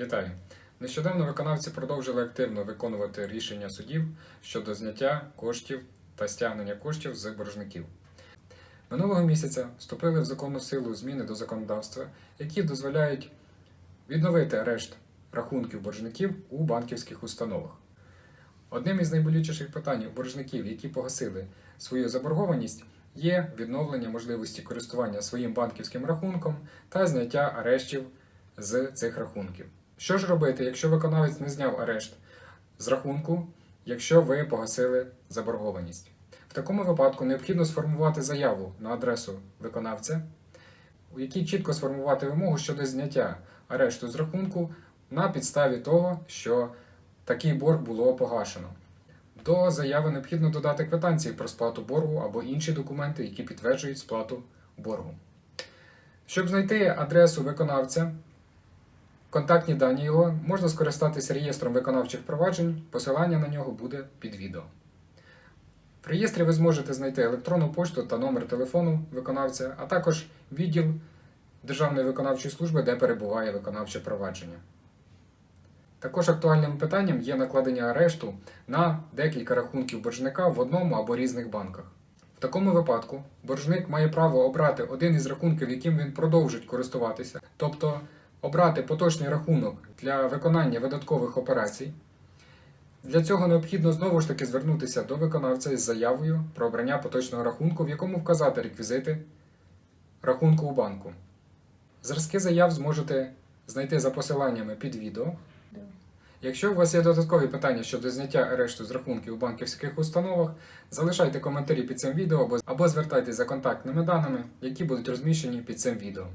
Вітаю! Нещодавно виконавці продовжили активно виконувати рішення судів щодо зняття коштів та стягнення коштів з боржників. Минулого місяця вступили в законну силу зміни до законодавства, які дозволяють відновити арешт рахунків боржників у банківських установах. Одним із найболючіших питань у боржників, які погасили свою заборгованість, є відновлення можливості користування своїм банківським рахунком та зняття арештів з цих рахунків. Що ж робити, якщо виконавець не зняв арешт з рахунку, якщо ви погасили заборгованість? В такому випадку необхідно сформувати заяву на адресу виконавця, у якій чітко сформувати вимогу щодо зняття арешту з рахунку на підставі того, що такий борг було погашено. До заяви необхідно додати квитанції про сплату боргу або інші документи, які підтверджують сплату боргу. Щоб знайти адресу виконавця, контактні дані його, можна скористатися реєстром виконавчих проваджень, посилання на нього буде під відео. В реєстрі ви зможете знайти електронну пошту та номер телефону виконавця, а також відділ Державної виконавчої служби, де перебуває виконавче провадження. Також актуальним питанням є накладення арешту на декілька рахунків боржника в одному або різних банках. В такому випадку боржник має право обрати один із рахунків, яким він продовжить користуватися, тобто обрати поточний рахунок для виконання видаткових операцій. Для цього необхідно знову ж таки звернутися до виконавця із заявою про обрання поточного рахунку, в якому вказати реквізити рахунку у банку. Зразки заяв зможете знайти за посиланнями під відео. Якщо у вас є додаткові питання щодо зняття арешту з рахунків у банківських установах, залишайте коментарі під цим відео або, звертайтеся за контактними даними, які будуть розміщені під цим відео.